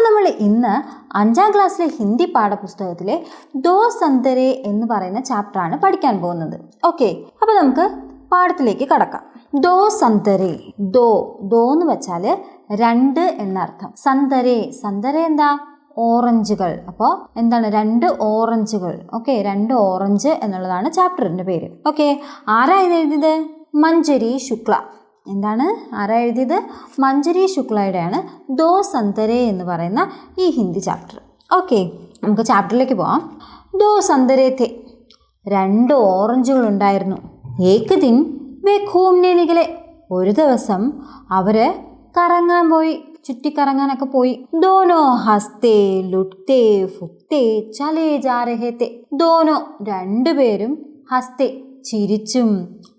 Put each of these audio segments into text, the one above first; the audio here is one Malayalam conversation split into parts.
അപ്പോൾ നമ്മൾ ഇന്ന് അഞ്ചാം ക്ലാസ്സിലെ ഹിന്ദി പാഠപുസ്തകത്തിലെ ദോ സന്തരെ എന്ന് പറയുന്ന ചാപ്റ്ററാണ് പഠിക്കാൻ പോകുന്നത്. ഓക്കെ അപ്പോൾ നമുക്ക് പാഠത്തിലേക്ക് കടക്കാം. ദോ സന്തരെ ദോ ദോ എന്ന് വെച്ചാൽ രണ്ട് എന്നർത്ഥം. സന്തരെ സന്തരെ എന്താ? ഓറഞ്ചുകൾ. അപ്പോൾ എന്താണ്? രണ്ട് ഓറഞ്ചുകൾ. ഓക്കെ രണ്ട് ഓറഞ്ച് എന്നുള്ളതാണ് ചാപ്റ്ററിന്റെ പേര്. ഓക്കെ ആരാ ഇത് എഴുതിയത്? മഞ്ജരി ശുക്ല. എന്താണ്? ആരാ എഴുതിയത്? മഞ്ജരി ശുക്ലയുടെയാണ് ദോ സന്തരെ എന്ന് പറയുന്ന ഈ ഹിന്ദി ചാപ്റ്റർ ഓക്കെ നമുക്ക് ചാപ്റ്ററിലേക്ക് പോവാം. ദോ സന്തരേ തേ രണ്ട് ഓറഞ്ചുകൾ ഉണ്ടായിരുന്നു ഏക്ക് ദിൻ വേ ഘൂംനെ നികലെ. ഒരു ദിവസം അവർ കറങ്ങാൻ പോയി ചുറ്റിക്കറങ്ങാനൊക്കെ പോയി. ദോനോ ഹസ്തേ ലുട്ടേ ഫുക്തേ ചലേ ജാരഹത്തെ ദോനോ രണ്ടുപേരും ഹസ്തേ ചിരിച്ചും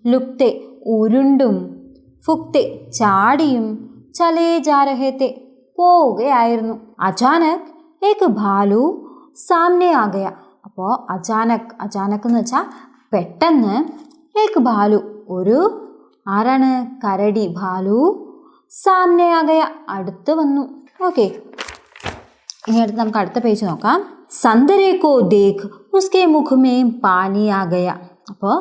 ലുക്തെ ഉരുണ്ടും ഫുക്തെ ചാടിയും ചലേ ജാരഹത്തെ പോവുകയായിരുന്നു. അചാനക് ഏക്ക് ഭാലു സാമ്നെ ആകയ. അപ്പോൾ അചാനക് അചാനക് എന്ന് വെച്ചാൽ പെട്ടെന്ന് ഏക്ക് ഭാലു ഒരു ആരാണ്? കരടി ഭാലു സാമ്നെ ആകയ. അടുത്ത് വന്നു. ഓക്കെ. ഇനി അടുത്ത് നമുക്ക് അടുത്ത പേജ് നോക്കാം. സന്ദരേക്കോ ദേഖ് ഉസ്കെ മുഖമേ പാനി ആകയ. അപ്പോൾ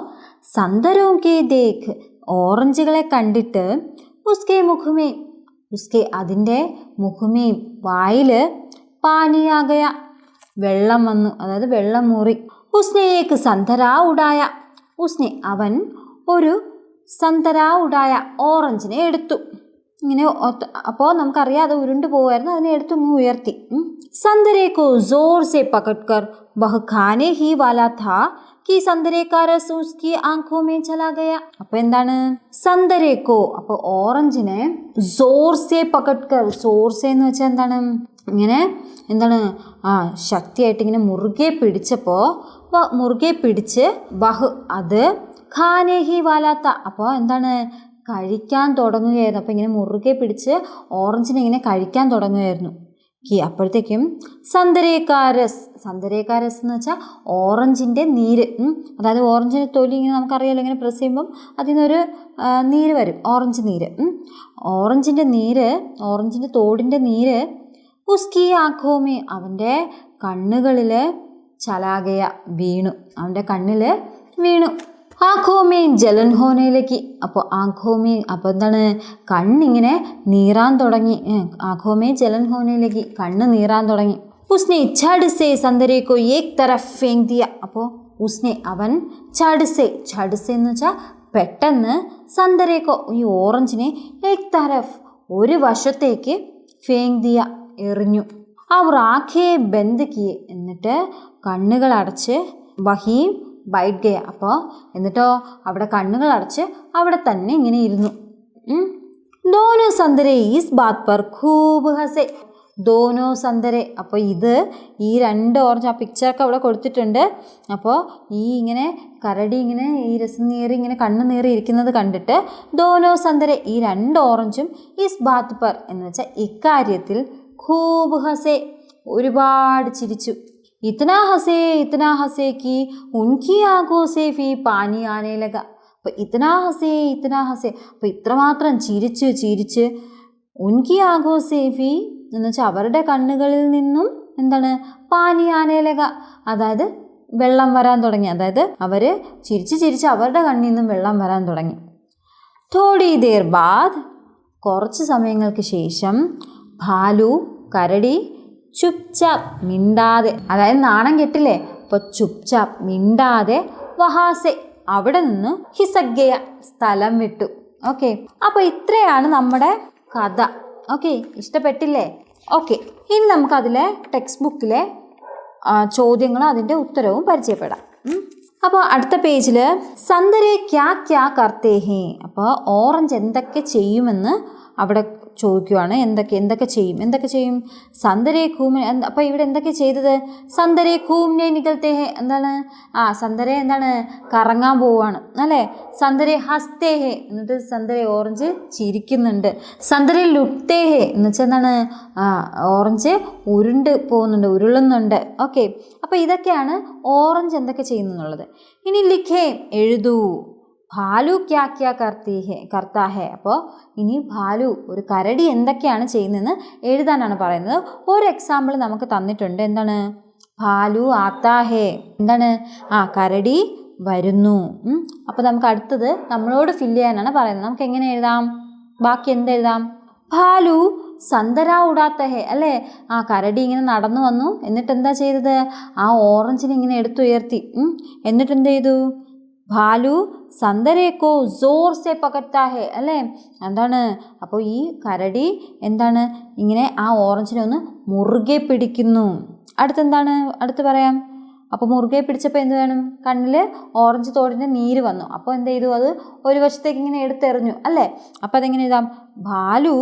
സന്ദരോ കെ ദേഖ് ഓറഞ്ചുകളെ കണ്ടിട്ട് ഉസ്കെ മുഖമേ ഉസ്കെ അതിന്റെ മുഖമേയും വായിൽ പാനിയാകയ. വെള്ളം വന്നു അതായത് വെള്ളം മൂറി. ഉസ്നേക്ക് സന്തരാ ഉടായ ഉസ്നെ അവൻ ഒരു സന്തരാ ഉടായ ഓറഞ്ചിനെ എടുത്തു. ഇങ്ങനെ അപ്പോൾ നമുക്കറിയാം അത് ഉരുണ്ട് പോകുമായിരുന്നു അതിനെ എടുത്ത് ഉയർത്തി. സന്തരേക്കോ ജോർ സെ പകട്കർ ബഹ് ഹി വാലാ ഥാ കി സന്തരേ സൂസ്കി രസ് ഉസ്കി ആംഖോ മേ ചലാ ഗയ അപ്പോൾ എന്താണ്? സന്തരേക്കോ അപ്പൊ ഓറഞ്ചിനെ സോർസെ പകട്ട് പകട്കർ ജോർ എന്ന് വെച്ചാൽ എന്താണ്? ഇങ്ങനെ എന്താണ്? ആ ശക്തിയായിട്ട് ഇങ്ങനെ മുറുകെ പിടിച്ചപ്പോൾ മുറുകെ പിടിച്ച് ബഹു അത് ഖാനേഹി വാലാത്ത. അപ്പോൾ എന്താണ്? കഴിക്കാൻ തുടങ്ങുകയായിരുന്നു. അപ്പോൾ ഇങ്ങനെ മുറുകെ പിടിച്ച് ഓറഞ്ചിനെ ഇങ്ങനെ കഴിക്കാൻ തുടങ്ങുകയായിരുന്നു. അപ്പോഴത്തേക്കും സന്തരേക്കാരസ് സന്തരേക്കാരസ് എന്ന് വെച്ചാൽ ഓറഞ്ചിന്റെ നീര്. അതായത് ഓറഞ്ചിന്റെ തൊലി ഇങ്ങനെ നമുക്കറിയാലോ ഇങ്ങനെ പ്രസ് ചെയ്യുമ്പം അതിൽ നിന്നൊരു നീര് വരും ഓറഞ്ച് നീര്. ഓറഞ്ചിന്റെ നീര് ഓറഞ്ചിന്റെ തോടിന്റെ നീര് ഉസ്കി ആഖോമി അവന്റെ കണ്ണുകളിൽ ചലാകയ വീണു അവന്റെ കണ്ണിൽ വീണു ആഖോമേൻ ജലൻ ഹോനയിലേക്ക് അപ്പോൾ ആഖോമേ അപ്പോൾ എന്താണ് കണ്ണിങ്ങനെ നീറാൻ തുടങ്ങി. ആഖോ ആഖോമേ ജലൻ ഹോനയിലേക്ക് കണ്ണ് നീറാൻ തുടങ്ങി. ഉസ്നെ ഛഡ്സെ സന്തരേക്കോ ഏക് തരഫ് ഫേങ് ദിയ. അപ്പോൾ ഉസ്നെ അവൻ ഛഡ്സെ ഛഡ്സെ എന്ന് വെച്ചാൽ പെട്ടെന്ന് സന്തരേക്കോ ഈ ഓറഞ്ചിനെ ഏക് തരഫ് ഒരു വശത്തേക്ക് ഫേങ് ദിയ എറിഞ്ഞു. അവർ ആഖയെ ബന്ദ് എന്നിട്ട് കണ്ണുകൾ അടച്ച് വഹീം ബൈറ്റ് ഗയ അപ്പോൾ എന്നിട്ടോ അവിടെ കണ്ണുകൾ അടച്ച് അവിടെ തന്നെ ഇങ്ങനെ ഇരുന്നു. ദോനോ സന്ദരെ ഈസ് ബാത് പർ ഖൂബ് ഹസെ. ദോനോ സന്ദരെ അപ്പോൾ ഇത് ഈ രണ്ട് ഓറഞ്ച് ആ പിക്ചറൊക്കെ അവിടെ കൊടുത്തിട്ടുണ്ട്. അപ്പോൾ ഈ ഇങ്ങനെ കരടി ഇങ്ങനെ ഈ രസം നീറി ഇങ്ങനെ കണ്ണ് നീറി ഇരിക്കുന്നത് കണ്ടിട്ട് ദോനോ സന്ദരെ ഈ രണ്ട് ഓറഞ്ചും ഈസ് ബാത് പർ എന്ന് വെച്ചാൽ ഇക്കാര്യത്തിൽ ഖൂബ് ഹസെ ഒരുപാട് ചിരിച്ചു. ഇത്തനാ ഹസേ ഇത്തനാ ഹസേ കി ഉൻകി ആഗോ സേ ഫി പാനി ആനേ ലഗ. അപ്പോൾ ഇത്തനാ ഹസേ ഇത്തനാ ഹസേ. അപ്പോൾ ഇത്രമാത്രം ചിരിച്ച് ചിരിച്ച് ഉൻകി ആഗോ സേഫി എന്ന് വെച്ചാൽ അവരുടെ കണ്ണുകളിൽ നിന്നും എന്താണ്? പാനി ആനേ ലഗ. അതായത് വെള്ളം വരാൻ തുടങ്ങി. അതായത് അവർ ചിരിച്ച് ചിരിച്ച് അവരുടെ കണ്ണിൽ നിന്നും വെള്ളം വരാൻ തുടങ്ങി. തോടി ദേർ ബാദ്. കുറച്ച് സമയങ്ങൾക്ക് ശേഷം ഭാലു കരടി ചുപ്ചാപ്പ് മിണ്ടാതെ. അതായത് നാണം കെട്ടില്ലേ? അപ്പോൾ ചുപ്ചാപ് മിണ്ടാതെ വഹാസെ. അവിടെ നിന്ന് ഹിസഗ്ഗയ സ്ഥലം വിട്ടു. ഓക്കെ. അപ്പോൾ ഇത്രയാണ് നമ്മുടെ കഥ. ഓക്കെ. ഇഷ്ടപ്പെട്ടില്ലേ? ഓക്കെ. ഇനി നമുക്ക് അതിലെ ടെക്സ്റ്റ് ബുക്കിലെ ചോദ്യങ്ങളും അതിന്റെ ഉത്തരവും പരിചയപ്പെടാം. അപ്പോൾ അടുത്ത പേജിൽ സന്ദരെ ക്യാ ക്യാ കർത്തേ ഹേ അപ്പോൾ ഓറഞ്ച് എന്തൊക്കെ ചെയ്യുമെന്ന് അവിടെ ചോദിക്കുവാണ് എന്തൊക്കെ എന്തൊക്കെ ചെയ്യും? എന്തൊക്കെ ചെയ്യും? സന്ദരേ കൂമ അപ്പോൾ ഇവിടെ എന്തൊക്കെ ചെയ്തത്? സന്ദരേ ഖൂമിനെ നികൽത്തേ എന്താണ്? ആ സന്ദരേ എന്താണ്? കറങ്ങാൻ പോവുകയാണ് അല്ലേ? സന്ദരെ ഹസ്തേ ഹേ എന്നിട്ട് സന്ദരെ ഓറഞ്ച് ചിരിക്കുന്നുണ്ട്. സന്ദരെ ലുപ്തേ ഹേ എന്ന് വെച്ചാൽ എന്താണ്? ഓറഞ്ച് ഉരുണ്ട് പോകുന്നുണ്ട് ഉരുളുന്നുണ്ട്. ഓക്കെ. അപ്പോൾ ഇതൊക്കെയാണ് ഓറഞ്ച് എന്തൊക്കെ ചെയ്യുന്നുള്ളത്. ഇനി ലിഖേ എഴുതൂ. ഭാലു ക്യാ ക്യാ കർത്തി ഹെ അപ്പോൾ ഇനി ഭാലു ഒരു കരടി എന്തൊക്കെയാണ് ചെയ്യുന്നതെന്ന് എഴുതാനാണ് പറയുന്നത്. ഒരു എക്സാമ്പിൾ നമുക്ക് തന്നിട്ടുണ്ട്. എന്താണ്? ഭാലു ആത്താ ഹേ. എന്താണ്? ആ കരടി വരുന്നു. അപ്പോൾ നമുക്ക് അടുത്തത് നമ്മളോട് ഫില്ല് ചെയ്യാനാണ് പറയുന്നത്. നമുക്ക് എങ്ങനെ എഴുതാം? ബാക്കി എന്തെഴുതാം ഭാലു സന്തരാ ഉടാത്ത ഹേ. അല്ലേ? ആ കരടി ഇങ്ങനെ നടന്നു വന്നു. എന്നിട്ട് എന്താ ചെയ്തത്? ആ ഓറഞ്ചിനെ ഇങ്ങനെ എടുത്തുയർത്തി. എന്നിട്ട് എന്ത് ചെയ്തു? ഭാലു സന്തരേക്കോ ജോർ സെ പകർത്താ ഹേ അല്ലേ? എന്താണ്? അപ്പോൾ ഈ കരടി എന്താണ്? ഇങ്ങനെ ആ ഓറഞ്ചിനെ ഒന്ന് മുറുകെ പിടിക്കുന്നു. അടുത്തെന്താണ്? അടുത്ത് പറയാം. അപ്പോൾ മുറുകെ പിടിച്ചപ്പോൾ എന്ത് വേണം? കണ്ണിൽ ഓറഞ്ച് തോടിന്റെ നീര് വന്നു. അപ്പോൾ എന്ത് ചെയ്തു? അത് ഒരു വശത്തേക്ക് ഇങ്ങനെ എടുത്തെറിഞ്ഞു അല്ലേ? അപ്പോൾ അതെങ്ങനെ എഴുതാം? ഭാലു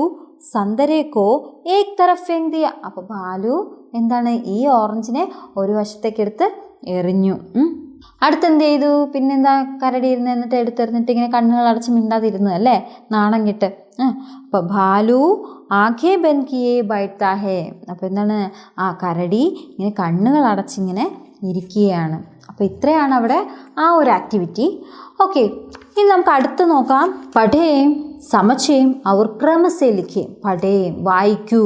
സന്തരേക്കോ ഏക് തരഫ് ഫെങ് ദിയ. അപ്പോൾ ഭാലു എന്താണ്? ഈ ഓറഞ്ചിനെ ഒരു വശത്തേക്ക് എടുത്ത് എറിഞ്ഞു. അടുത്തെന്ത് ചെയ്തു പിന്നെന്താ കരടി ഇരുന്ന് എന്നിട്ട് എടുത്തെറിഞ്ഞിട്ട് ഇങ്ങനെ കണ്ണുകൾ അടച്ച് മിണ്ടാതിരുന്നു അല്ലേ? നാണം കിട്ട് അപ്പോൾ ഭാലു ആഖേ ബൻകിയെ ബൈത്താഹേ. അപ്പോൾ എന്താണ്? ആ കരടി ഇങ്ങനെ കണ്ണുകൾ അടച്ചിങ്ങനെ ഇരിക്കുകയാണ്. അപ്പോൾ ഇത്രയാണ് അവിടെ ആ ഒരു ആക്ടിവിറ്റി. ഓക്കെ ഇനി നമുക്ക് അടുത്ത് നോക്കാം. പഠേയും സമച്ചയും അവർ ക്രമസേ ലിഖേം പഠേയും വായിക്കൂ.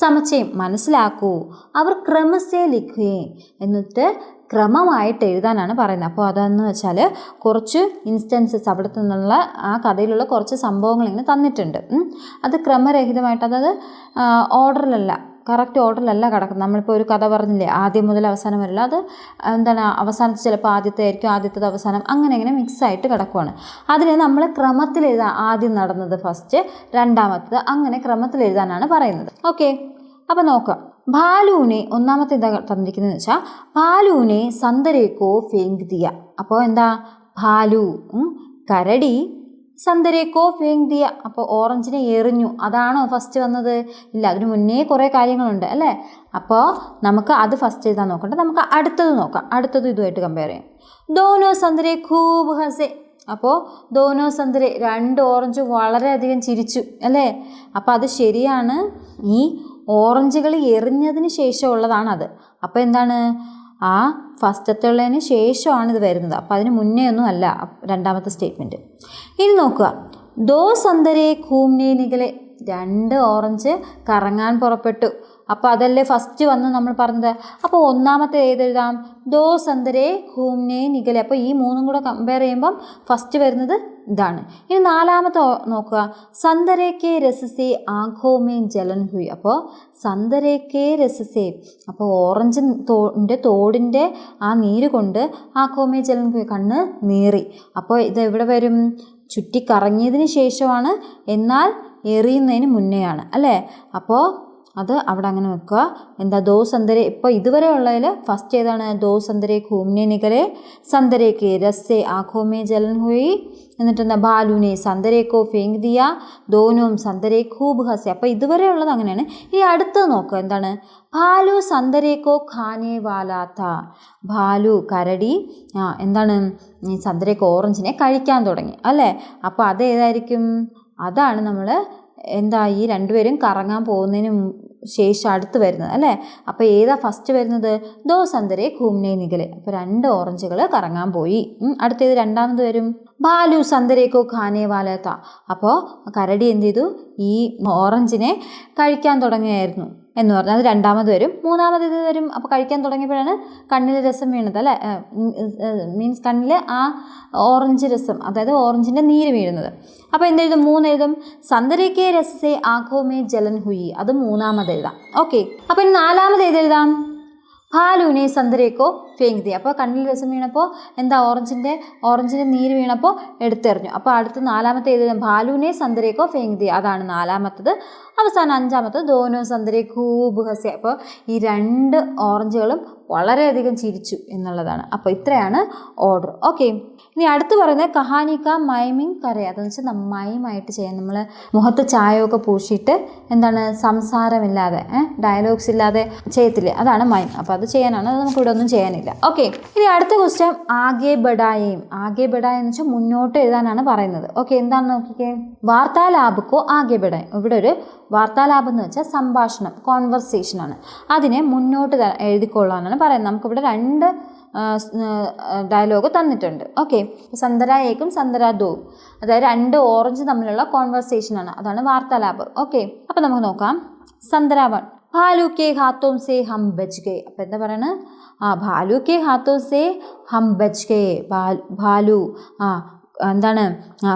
സമച്ചയും മനസ്സിലാക്കൂ. അവർ ക്രമസേ ലിഖുകയും എന്നിട്ട് ക്രമമായിട്ട് എഴുതാനാണ് പറയുന്നത്. അപ്പോൾ അതെന്ന് വെച്ചാൽ കുറച്ച് ഇൻസ്റ്റൻസസ് അവിടുത്തെ നിന്നുള്ള ആ കഥയിലുള്ള കുറച്ച് സംഭവങ്ങൾ ഇങ്ങനെ തന്നിട്ടുണ്ട്. അത് ക്രമരഹിതമായിട്ട് അതായത് ഓർഡറിലല്ല കറക്റ്റ് ഓർഡറിലല്ല കിടക്കുന്നത്. നമ്മളിപ്പോൾ ഒരു കഥ പറഞ്ഞില്ലേ ആദ്യം മുതൽ അവസാനം വരില്ല അത് എന്താണ് അവസാനത്ത് ചിലപ്പോൾ ആദ്യത്തെ ആയിരിക്കും ആദ്യത്തെ അവസാനം അങ്ങനെ ഇങ്ങനെ മിക്സ് ആയിട്ട് കിടക്കുവാണ്. അതിന് നമ്മൾ ക്രമത്തിൽ എഴുതാൻ ആദ്യം നടന്നത് ഫസ്റ്റ് രണ്ടാമത്തത് അങ്ങനെ ക്രമത്തിൽ എഴുതാനാണ് പറയുന്നത്. ഓക്കെ അപ്പോൾ നോക്കാം. ഭാലുവിനെ ഒന്നാമത്തെ എന്താ തന്നിരിക്കുന്നതെന്ന് വെച്ചാൽ സന്തരേക്കോ ഫേങ്ക് ദിയ അപ്പോൾ എന്താ ഭാലു കരടി സന്തരേക്കോ ഫേങ്തിയ അപ്പോൾ ഓറഞ്ചിനെ എറിഞ്ഞു. അതാണോ ഫസ്റ്റ് വന്നത്? ഇല്ല അതിന് മുന്നേ കുറേ കാര്യങ്ങളുണ്ട് അല്ലേ? അപ്പോൾ നമുക്ക് അത് ഫസ്റ്റ് എഴുതാൻ നോക്കണ്ട നമുക്ക് അടുത്തത് നോക്കാം. അടുത്തത് ഇതുമായിട്ട് കമ്പയർ ചെയ്യാം. ദോനോ സന്തരെ ഖൂബ് ഹസെ. അപ്പോൾ ദോനോ സന്തരെ രണ്ട് ഓറഞ്ച് വളരെയധികം ചിരിച്ചു അല്ലേ? അപ്പോൾ അത് ശരിയാണ്. ഈ ഓറഞ്ചുകൾ എറിഞ്ഞതിന് ശേഷമുള്ളതാണത്. അപ്പോൾ എന്താണ്? ആ ഫസ്റ്റത്തെ ഉള്ളതിന് ശേഷമാണ് ഇത് വരുന്നത്. അപ്പോൾ അതിന് മുന്നേ ഒന്നും അല്ല. രണ്ടാമത്തെ സ്റ്റേറ്റ്മെന്റ് ഇനി നോക്കുക. ദോ സന്ദരെ ഖൂംനെ നികലെ രണ്ട് ഓറഞ്ച് കറങ്ങാൻ പുറപ്പെട്ടു. അപ്പോൾ അതല്ലേ ഫസ്റ്റ് വന്ന് നമ്മൾ പറഞ്ഞത്? അപ്പോൾ ഒന്നാമത്തെ ഏതെഴുതാം? ദോ സന്തരേ ഹൂംനേ നികലെ അപ്പോൾ ഈ മൂന്നും കൂടെ കമ്പയർ ചെയ്യുമ്പം ഫസ്റ്റ് വരുന്നത് ഇതാണ്. ഇനി നാലാമത്തെ നോക്കുക. സന്തരേക്കെ രസസേ ആഘോമേ ജലൻ ഹുയ്. അപ്പോൾ സന്തരേക്കെ രസസേ. അപ്പോൾ ഓറഞ്ച് തോടിന്റെ തോടിന്റെ ആ നീര് കൊണ്ട് ആഘോമേ ജലൻ ഹുയ് കണ്ണ് നീറി. അപ്പോൾ ഇത് എവിടെ വരും? ചുറ്റിക്കറങ്ങിയതിന് ശേഷമാണ്. എന്നാൽ എറിയുന്നതിന് മുന്നെയാണ് അല്ലേ? അപ്പോൾ അത് അവിടെ അങ്ങനെ വെക്കുക. എന്താ ദോ സന്തരെ ഇപ്പോൾ ഇതുവരെ ഉള്ളതിൽ ഫസ്റ്റ് ഏതാണ്? ദോ സന്തരെ ഘൂമിനെ നികലെ സന്തരേക്ക് രസ്സെ ആഖോമേ ജലൻ ഹുയി. എന്നിട്ട് എന്താ ബാലുനെ സന്തരേക്കോ ഫേങ് ദിയ ദോനോം സന്തരേ ഖൂബ് ഹസെ അപ്പോൾ ഇതുവരെ ഉള്ളത് അങ്ങനെയാണ്. ഇനി അടുത്ത് നോക്കുക എന്താണ്? ഭാലു സന്തരേക്കോ ഖാനേ വാലാത്ത. ഭാലു കരടി എന്താണ്? ഈ സന്തരേക്ക് ഓറഞ്ചിനെ കഴിക്കാൻ തുടങ്ങി അല്ലേ? അപ്പോൾ അത് ഏതായിരിക്കും? അതാണ് നമ്മൾ എന്താ ഈ രണ്ടുപേരും കറങ്ങാൻ പോകുന്നതിന് ശേഷം അടുത്ത് വരുന്നത് അല്ലേ? അപ്പോൾ ഏതാ ഫസ്റ്റ് വരുന്നത്? ദോ സന്തരെ ഘൂമിനെ നികൽ അപ്പോൾ രണ്ട് ഓറഞ്ചുകൾ കറങ്ങാൻ പോയി. അടുത്തേത് രണ്ടാമത് വരും? ബാലു സന്തരേക്കോ ഖാനേ വാലത്ത അപ്പോൾ കരടി എന്ത് ചെയ്തു? ഈ ഓറഞ്ചിനെ കഴിക്കാൻ തുടങ്ങിയായിരുന്നു എന്ന് പറഞ്ഞാൽ അത് രണ്ടാമത് വരും. മൂന്നാമത് ഇത് വരും. അപ്പോൾ കഴിക്കാൻ തുടങ്ങിയപ്പോഴാണ് കണ്ണിൽ രസം വീണത് അല്ലേ? മീൻസ് കണ്ണിൽ ആ ഓറഞ്ച് രസം അതായത് ഓറഞ്ചിന്റെ നീര് വീഴുന്നത്. അപ്പോൾ എന്തെഴുതും മൂന്ന് എഴുതും. സന്തരേക്കേ രസേ ആഘോമേ ജലൻ ഹുയി അത് മൂന്നാമത് എഴുതാം. ഓക്കെ. അപ്പോൾ നാലാമത് ഏതെഴുതാം ഭാലുവിനെ സന്തരേക്കോ ഫേങ്തി അപ്പോൾ കണ്ണിൽ രസം വീണപ്പോൾ എന്താ ഓറഞ്ചിന്റെ ഓറഞ്ചിന്റെ നീര് വീണപ്പോൾ എടുത്തെറിഞ്ഞു. അപ്പോൾ അടുത്ത നാലാമത്തെ ഏത്? ഭാലുവിനെ സന്തരേക്കോ ഫേങ്തി അതാണ് നാലാമത്തത്. അവസാനം അഞ്ചാമത്തത് ദോനോ സന്തരേ ഖൂബ് ഹസ്യ അപ്പോൾ ഈ രണ്ട് ഓറഞ്ചുകളും വളരെയധികം ചിരിച്ചു എന്നുള്ളതാണ്. അപ്പോൾ ഇത്രയാണ് ഓർഡർ ഓക്കെ ഇനി അടുത്ത് പറയുന്നത് കഹാനിക്ക മൈമിങ് കറി അതെന്ന് വെച്ചാൽ നമ്മൾ മൈമായിട്ട് ചെയ്യാം നമ്മൾ മുഖത്ത് ചായമൊക്കെ പൂശിയിട്ട് എന്താണ് സംസാരമില്ലാതെ ഡയലോഗ്സ് ഇല്ലാതെ ചെയ്യത്തില്ലേ? അതാണ് മൈം. അപ്പോൾ അത് ചെയ്യാനാണ്. അത് നമുക്ക് ഇവിടെ ഒന്നും ചെയ്യാനില്ല. ഓക്കെ ഇനി അടുത്ത ക്വസ്റ്റ്യൻ ആകെ ബഡായേം. ആകെ ബഡായ എന്ന് വെച്ചാൽ മുന്നോട്ട് എഴുതാനാണ് പറയുന്നത്. ഓക്കെ എന്താണ് നോക്കിക്കേ? വാർത്താലാബുക്കോ ആകെ ബഡായ. ഇവിടെ ഒരു വാർത്താലാപം എന്ന് വെച്ചാൽ സംഭാഷണം കോൺവെർസേഷൻ ആണ്. അതിനെ മുന്നോട്ട് ത- എഴുതിക്കൊള്ളാനാണ് പറയുന്നത്. നമുക്കിവിടെ രണ്ട് ഡയലോഗ് തന്നിട്ടുണ്ട്. ഓക്കെ സന്ദര ഏക്കും സന്ദര ദോ അതായത് രണ്ട് ഓറഞ്ച് തമ്മിലുള്ള കോൺവെർസേഷൻ ആണ്. അതാണ് വാർത്താലാപ്. ഓക്കെ അപ്പോൾ നമുക്ക് നോക്കാം. സന്ദര വൺ ഭാലു കെ ഹാത്തോം സേ ഹം ബച്ച് ഗേ അപ്പം എന്താ പറയണത് ആ ഭാലു കെ ഹാത്തോം സേ ഹം ബച്ച് ഗേ ഭാലു ആ എന്താണ്?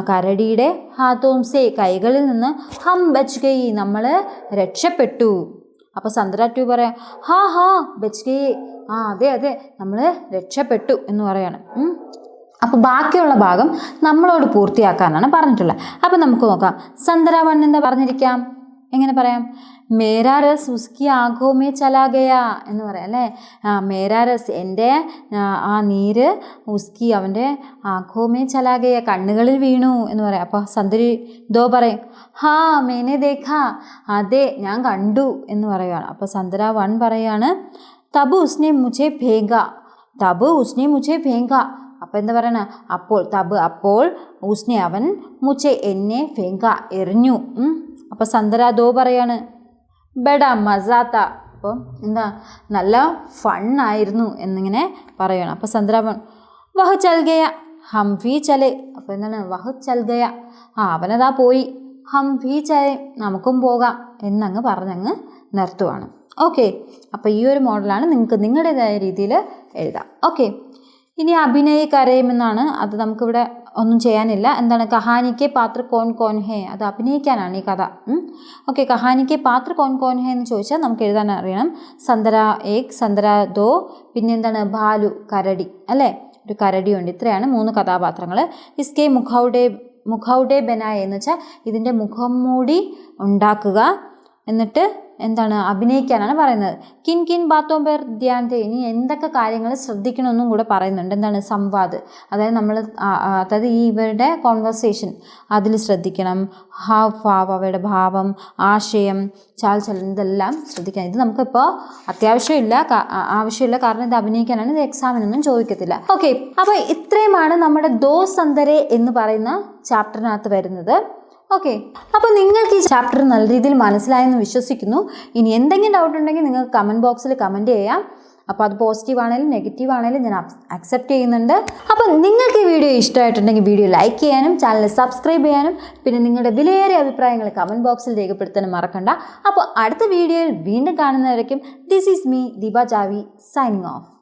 കരടിയുടെ ഹാത്തോം സേ കൈകളിൽ നിന്ന് ഹം ബച്ച് ഗൈ നമ്മൾ രക്ഷപ്പെട്ടു. അപ്പോൾ സന്ദ്ര ടു പറയാം ഹാ ഹാ ബച്ചേ. ആ അതെ അതെ നമ്മൾ രക്ഷപ്പെട്ടു എന്ന് പറയാണ്. അപ്പോൾ ബാക്കിയുള്ള ഭാഗം നമ്മളോട് പൂർത്തിയാക്കാനാണ് പറഞ്ഞിട്ടുള്ളത്. അപ്പോൾ നമുക്ക് നോക്കാം. സന്ദ്ര വൺ എന്താ പറഞ്ഞിരിക്കാം? എങ്ങനെ പറയാം? മേരാ രസ് ഉസ്കി ആഘോമേ ചലാ ഗയാ എന്ന് പറയാം അല്ലേ? ആ മേരാ രസ് എന്റെ ആ, നീര് ഉസ്കി അവന്റെ ആഘോമേ ചലാ ഗയ കണ്ണുകളിൽ വീണു എന്ന് പറയാം. അപ്പോൾ സന്ദരി ദോ പറയും ഹാ മേനെ ദേഖാ അതെ ഞാൻ കണ്ടു എന്ന് പറയുകയാണ് അപ്പോൾ സന്ദര വൺ പറയാണ് തബു ഉസ്നെ മുझे ഭേഗ തബു ഉസ്നെ മുझे ഭേഗ അപ്പോൾ എന്താ പറയണ? അപ്പോൾ തബ് അപ്പോൾ ഉസ്നെ അവൻ മുച്ചെ എന്നെ ഫെങ്ക എറിഞ്ഞു. അപ്പോൾ സന്ദര ദോ പറയാണ് ബെഡ മസാത്ത. അപ്പോൾ എന്താ നല്ല ഫണ്ണായിരുന്നു എന്നിങ്ങനെ പറയണം. അപ്പോൾ സന്ദര വഹു വഹ് ചൽ ഹം ഫി ചലേ. അപ്പോൾ എന്താണ് വഹ് ചൽഗയ ആ അവനതാ പോയി ഹം ഫി ചലെ നമുക്കും പോകാം എന്നങ്ങ് പറഞ്ഞങ്ങ് നിർത്തുവാണ്. ഓക്കെ അപ്പോൾ ഈ ഒരു മോഡലാണ് നിങ്ങൾക്ക് നിങ്ങളുടേതായ രീതിയിൽ എഴുതാം. ഓക്കെ ഇനി അഭിനയ കരയുമെന്നാണ് അത് നമുക്കിവിടെ ഒന്നും ചെയ്യാനില്ല. എന്താണ്? കഹാനിക്ക് പാത്ര കോൻ കോൻ ഹേ. അത് അഭിനയിക്കാനാണ് ഈ കഥ. ഓക്കെ കഹാനിക്ക് പാത്ര കോൻ കോൻ ഹേ എന്ന് ചോദിച്ചാൽ നമുക്ക് എഴുതാൻ അറിയണം. സന്തര ഏക് സന്തര ദോ പിന്നെന്താണ് ഭാലു കരടി അല്ലേ? ഒരു കരടിയുണ്ട്. ഇത്രയാണ് മൂന്ന് കഥാപാത്രങ്ങൾ ഇസ്കെ മുഖൗഡേ മുഖൗഡേ ബനായ എന്ന് വെച്ചാൽ ഇതിന്റെ മുഖം മൂടി ഉണ്ടാക്കുക. എന്നിട്ട് എന്താണ് അഭിനയിക്കാനാണ് പറയുന്നത്. കിൻ കിൻ ബാത്തോം പേർ ദേ ഇനി എന്തൊക്കെ കാര്യങ്ങൾ ശ്രദ്ധിക്കണമെന്നും കൂടെ പറയുന്നുണ്ട്. എന്താണ് സംവാദ്? അതായത് നമ്മൾ അതായത് ഈ ഇവരുടെ കോൺവെർസേഷൻ അതിൽ ശ്രദ്ധിക്കണം. ഹാവ് ഭാവ് അവയുടെ ഭാവം ആശയം ചാൽ ചലനം ഇതെല്ലാം ശ്രദ്ധിക്കണം. ഇത് നമുക്കിപ്പോൾ അത്യാവശ്യമില്ല. ആവശ്യമില്ല. കാരണം ഇത് അഭിനയിക്കാനാണ്. ഇത് എക്സാമിനൊന്നും ചോദിക്കത്തില്ല. ഓക്കെ അപ്പോൾ ഇത്രയുമാണ് നമ്മുടെ ദോ സന്തരെ എന്ന് പറയുന്ന ചാപ്റ്ററിനകത്ത് വരുന്നത്. ഓക്കെ അപ്പോൾ നിങ്ങൾക്ക് ഈ ചാപ്റ്റർ നല്ല രീതിയിൽ മനസ്സിലായെന്ന് വിശ്വസിക്കുന്നു. ഇനി എന്തെങ്കിലും ഡൗട്ട് ഉണ്ടെങ്കിൽ നിങ്ങൾക്ക് കമന്റ് ബോക്സിൽ കമന്റ് ചെയ്യാം. അപ്പോൾ അത് പോസിറ്റീവ് ആണെങ്കിലും നെഗറ്റീവ് ആണെങ്കിലും ഞാൻ അക്സെപ്റ്റ് ചെയ്യുന്നുണ്ട്. അപ്പോൾ നിങ്ങൾക്ക് ഈ വീഡിയോ ഇഷ്ടമായിട്ടുണ്ടെങ്കിൽ വീഡിയോ ലൈക്ക് ചെയ്യാനും ചാനൽ സബ്സ്ക്രൈബ് ചെയ്യാനും പിന്നെ നിങ്ങളുടെ വിലയേറിയ അഭിപ്രായങ്ങൾ കമന്റ് ബോക്സിൽ രേഖപ്പെടുത്താനും മറക്കണ്ട. അപ്പോൾ അടുത്ത വീഡിയോയിൽ വീണ്ടും കാണുന്നവരേക്കും this is me Deepa Javi signing off